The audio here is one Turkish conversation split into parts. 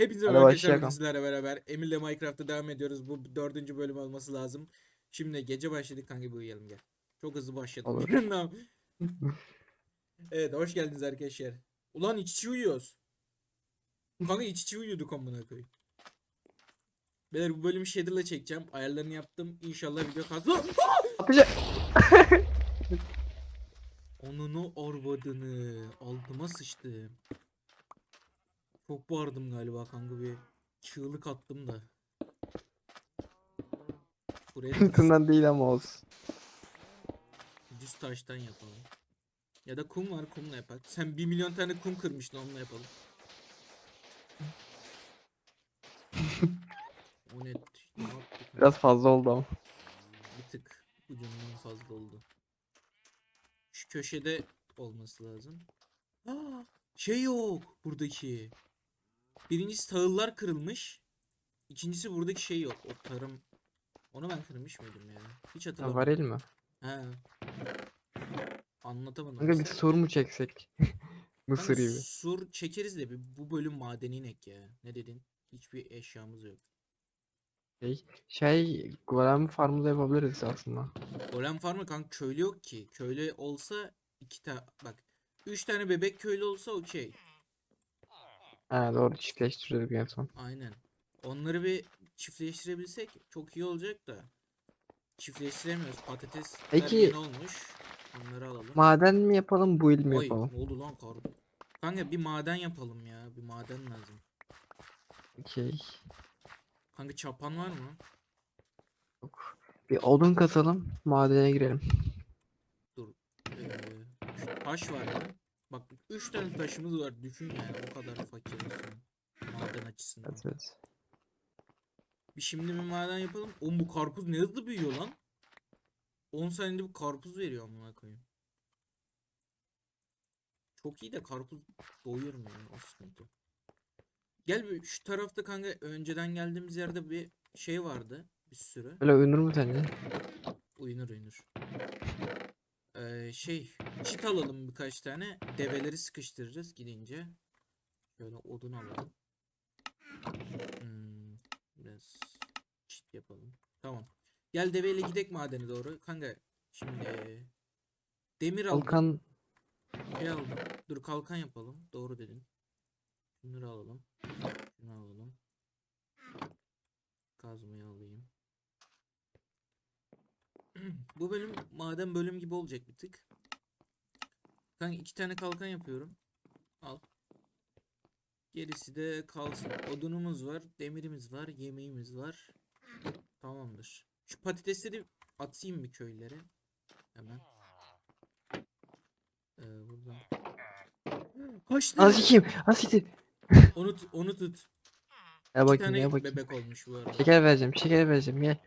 Hepinize merhaba arkadaşlar. Bugün sizlerle beraber Emir'le Minecraft'ta devam ediyoruz. Bu dördüncü bölüm olması lazım. Şimdi gece başladık kanka bir uyuyalım gel. Çok hızlı. Tamam. evet hoş geldiniz arkadaşlar. Ulan iç içe uyuyoruz. Kanka iç içe uyuyorduk amına koyayım. Beyler bu bölümü shader'la çekeceğim. Ayarlarını yaptım. İnşallah video kazan. Atacak. Onunu arvadını. Altıma sıçtım. Çok bağırdım galiba kanka bir çığlık attım da. Buraya Hıtından değil ama olsun. düz taştan yapalım. Ya da kum var kumla yapalım. Sen bir milyon tane kum kırmıştın onunla yapalım. o net. Ne yaptık? Biraz fazla oldu ama. Bir tık ucundan fazla oldu. Şu köşede olması lazım. Aa, şey yok buradaki. Birincisi tahıllar kırılmış. İkincisi buradaki şey yok. O tarım. Onu ben kırmış mıydım ya? Hiç Ha, hatırlamıyorum. varil mi? He. Anlatamadım. Kanka bir size. sur mu çeksek? Mısır Kanka gibi. Sur çekeriz de bir bu bölüm madeni inek ya. Ne dedin? Hiçbir eşyamız yok. Şey, şey golem farmı da yapabiliriz aslında. Golem farmı kanka köylü yok ki. Köylü olsa iki tane bak. Üç tane bebek köylü olsa okey. Ha doğru çiftleştiriyorduk en son. Aynen. Onları bir çiftleştirebilsek çok iyi olacak da. Çiftleştiremiyoruz. Patates Peki- yeni olmuş. Onları alalım. Maden mi yapalım bu il mi Oy, yapalım? ne oldu lan kar? Kanka bir maden yapalım ya. Bir maden lazım. Okey. Kanka çapan var mı? Yok. Bir odun katalım madene girelim. Ee, şu taş var ya. Bak 3 tane taşımız var. Düşün yani o kadar fakiriz. Maden açısından. Evet, evet. Bir şimdi bir maden yapalım. Oğlum bu karpuz ne hızlı büyüyor lan. 10 saniyede bir karpuz veriyor amına koyayım. Çok iyi de karpuz doyurmuyor yani o sıkıntı. Gel bir şu tarafta kanka önceden geldiğimiz yerde bir şey vardı. Bir sürü. Böyle uyunur mu sence? Uyunur uyunur. Ee, şey çit alalım birkaç tane. Develeri sıkıştırırız gidince. Şöyle odun alalım. Hmm, biraz çit yapalım. Tamam. Gel deveyle gidek madene doğru. Kanka şimdi demir aldım. Volkan Şey aldım. Dur kalkan yapalım. Doğru dedin. Şunları alalım. Şunu alalım. Kazmayı alayım. Bu bölüm maden bölüm gibi olacak bir tık. Kanka iki tane kalkan yapıyorum. Al. Gerisi de kalsın. Odunumuz var, demirimiz var, yemeğimiz var. Tamamdır. Şu patatesleri atayım bir köylere. Hemen. Ee, buradan. Kaçtı. Az kim? Az kim? Onu, tut- onu tut. Ya İki bakayım tane ya bakayım. bebek olmuş bu arada. Şeker vereceğim, şeker vereceğim gel.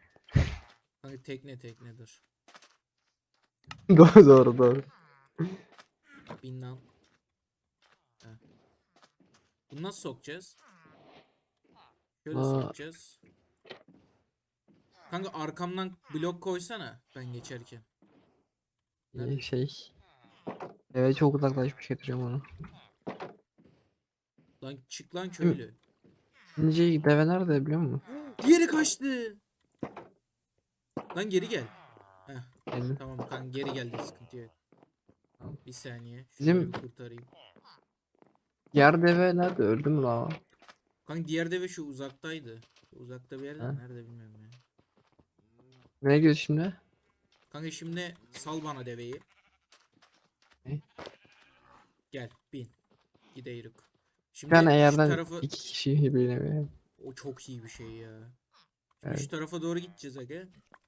Kanka tekne tekne dur. doğru doğru doğru. Bin lan. Heh. Bunu nasıl sokacağız? Şöyle Aa. sokacağız. Kanka arkamdan blok koysana ben geçerken. İyi şey. Evet çok uzaklaşmış getiriyorum onu. Lan çık lan köylü. Şimdi deve nerede biliyor musun? Diğeri kaçtı. Lan geri gel. Geldim. tamam kanka geri geldi sıkıntı yok. Bir saniye. Bizim- Şunları bir kurtarayım. Yer deve nerede öldü mü la? o? Kanka diğer deve şu uzaktaydı. Uzakta bir yerde Ha? nerede bilmiyorum ya. Nereye gidiyoruz şimdi? Kanka şimdi sal bana deveyi. Ne? Gel bin. Gideyrük. Bir Şimdi tane şu yerden tarafı iki kişi birine o çok iyi bir şey ya. Şimdi Evet. şu tarafa doğru gideceğiz aga.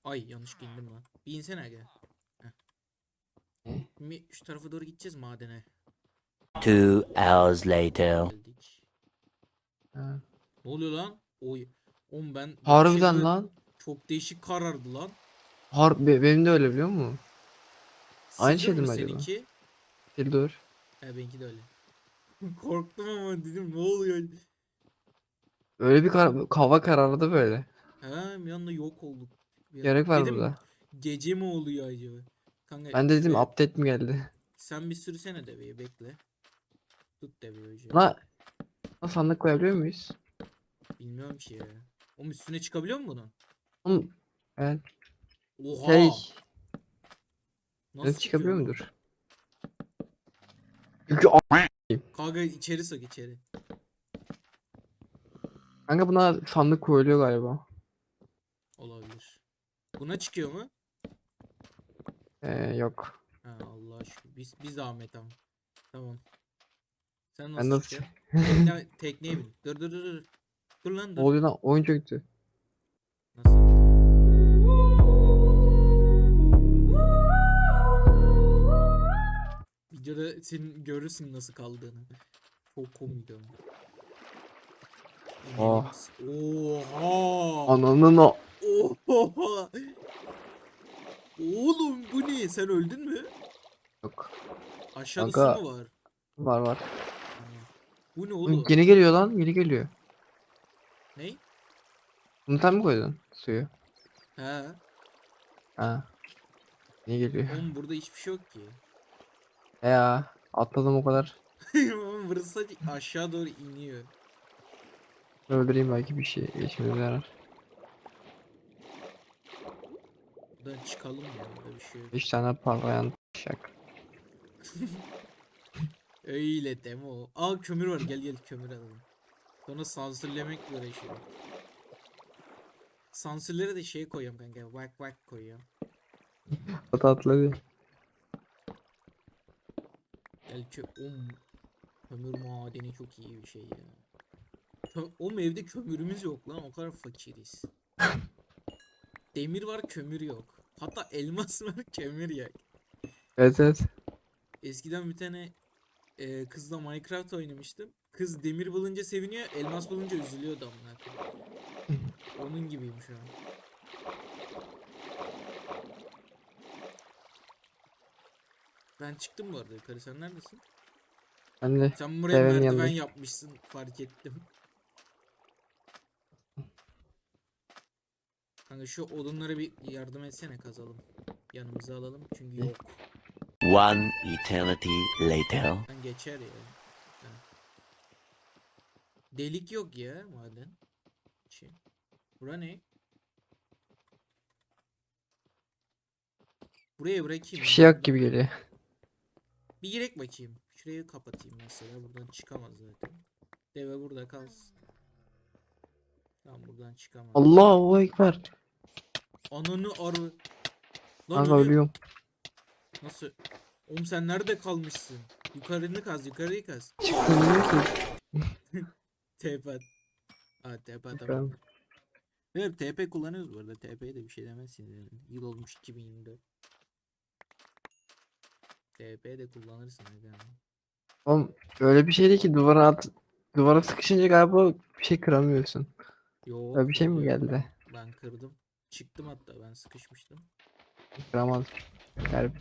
Ay yanlış gittim lan. Bir insene aga. Şimdi şu tarafa doğru gideceğiz madene. Two hours later. Geldik. Ha. Ne oluyor lan? Oy. Oğlum ben Harbiden şeyde lan. Çok değişik karardı lan. Har be- benim de öyle biliyor musun? Aynı mı mi acaba? Seninki? Dur. He benimki de öyle. Korktum ama dedim ne oluyor? Öyle bir kar hava karardı böyle. He bir anda yok olduk. Gerek var Dedim, burada. Gece mi oluyor acaba? Kanka Ben de dedim şuraya- update mi geldi? Sen bir sürsene deveyi bekle. Tut deveyi hocam. Buna Buna sandık koyabiliyor muyuz? Bilmiyorum ki ya. Oğlum üstüne çıkabiliyor mu bunun? Oğlum evet. Oha! Şey. Nasıl çıkabiliyor bu? mudur? Çünkü a- Kanka içeri sok içeri. kanka buna sandık koyuluyor galiba. Buna çıkıyor mu? Ee, yok. Ha Allah aşkına. Biz biz Ahmet ama. Tamam. Sen nasıl Ben nasıl çıkacaksın? Tekne, tekneye bin. Dur dur dur dur. Dur lan dur. oluyor lan? Oyun çöktü. Nasıl? Videoda senin görürsün nasıl kaldığını. Çok komik ama. Oh. Oha. Ananın o. Oha. Oğlum bu ne? Sen öldün mü? Yok. Aşağıda Kanka. mu var? Var var. Bu ne Oğlum? Yeni geliyor lan. Yeni geliyor. Ney? Bunu sen mi koydun suyu? He. Ha. Yeni geliyor. Oğlum burada hiçbir şey yok ki. He ya. Atladım o kadar. Oğlum burası sadece aşağı doğru iniyor. Öldüreyim belki bir şey. İşimize yarar. Buradan çıkalım ya. Burada bir şey yok. 3 tane parlayan şak. Öyle deme o. Aa kömür var. Gel gel kömür alalım. Sonra sansürlemekle uğraşıyorum. Sansürleri de şey koyuyorum kanka. Vak vak koyuyorum. Ata atladı. Gel kö Oğlum, kömür madeni çok iyi bir şey ya. Kö Oğlum evde kömürümüz yok lan. O kadar fakiriz. Demir var kömür yok. Hatta elmas var kömür yok. Evet evet. Eskiden bir tane e, kızla Minecraft oynamıştım. Kız demir bulunca seviniyor, elmas bulunca üzülüyordu amına. Onun gibiyim şu an. Ben çıktım bu arada yukarı sen neredesin? Ben de Sen buraya Devenin merdiven yanındayım. yapmışsın fark ettim. Kanka şu odunları bir yardım etsene kazalım. Yanımıza alalım çünkü yok. One eternity later. Ben geçer ya. Ha. Delik yok ya maden. Şey. Bura ne? Buraya bırakayım. ya, şey yok gibi geliyor. Bir girek bakayım. Şurayı kapatayım mesela. Buradan çıkamaz zaten. Deve burada kalsın. Tamam buradan çıkamaz. Allahu Ekber. Ananı arı. Lan Kanka ölüyor. ölüyorum. Nasıl? Oğlum sen nerede kalmışsın? Yukarını kaz, yukarıyı kaz. Çıkmıyor ki. TP at. Ha TP at Bakalım. Evet TP kullanıyoruz bu arada. TP'ye de bir şey demezsiniz yani. Yıl olmuş 2024. TP de kullanırsın aga. Oğlum öyle bir şeydi ki duvara at duvara sıkışınca galiba bir şey kıramıyorsun. Yo. Öyle bir şey mi geldi? Ben kırdım. Çıktım hatta ben sıkışmıştım. Kıramaz.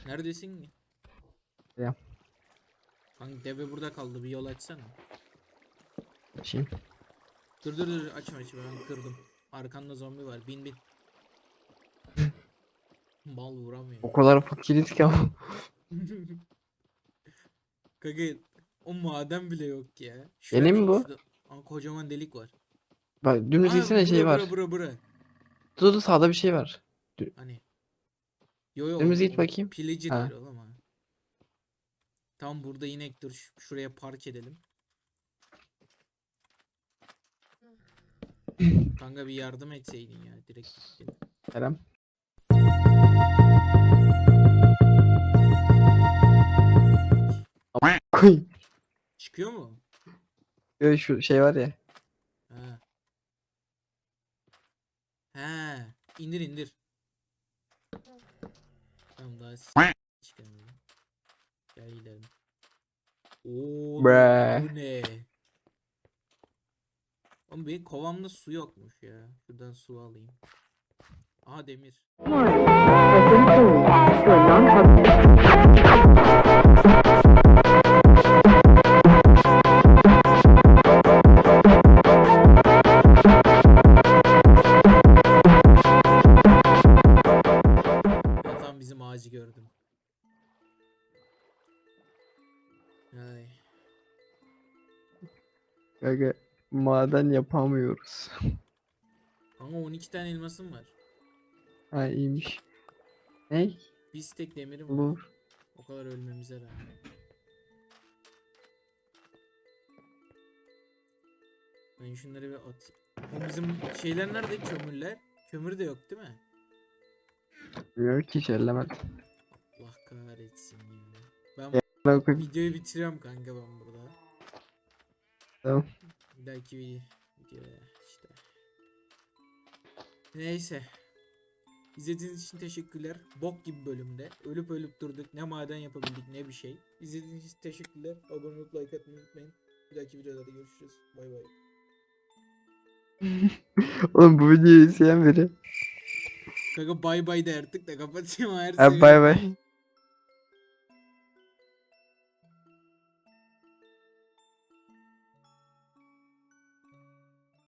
Neredesin ki? Ya. Hangi deve burada kaldı bir yol açsana. şey. Dur dur dur açma açma ben kırdım. Arkanda zombi var bin bin. Mal vuramıyor. O kadar fakiriz ki ama. Kanka o maden bile yok ya. Yeni mi bu? şurada- kocaman delik var. Bak dümdüz Aa, gitsene şey bura, var. Bura bura bura. Dur dur sağda bir şey var. Hani. Yo yo. Dümdüz git o bakayım. Pillager Ha. oğlum ha. Tam burada inek dur ş- şuraya park edelim. Kanka bir yardım etseydin ya direkt gittin. Ama koy. Çıkıyor mu? Böyle şu şey var ya. Ha. Ha, indir indir. Tamam daha çıkamıyorum. Gel gidelim. Oo, Bre. bu ne? Oğlum benim kovamda su yokmuş ya. Şuradan su alayım. Aha demir. Kanka maden yapamıyoruz. Ama 12 tane elmasım var. Ha iyiymiş. Ney? Bir stek demirim var. Olur. O kadar ölmemize rağmen. Ben şunları bir at. O bizim şeyler nerede? Kömürler. Kömür de yok değil mi? Ki hiç ellemedim. Allah kahretsin ya. Ben Ben koyayım. videoyu bitiriyorum kanka ben burada. Tamam. Bir video, videoya işte. Neyse. İzlediğiniz için teşekkürler. Bok gibi bölümde. Ölüp ölüp durduk. Ne maden yapabildik ne bir şey. İzlediğiniz için teşekkürler. Abone olup like atmayı unutmayın. Bir dahaki videoda görüşürüz. Bay bay. Oğlum bu videoyu izleyen biri. Kanka bay bay de artık da kapatayım her Ha bay bay.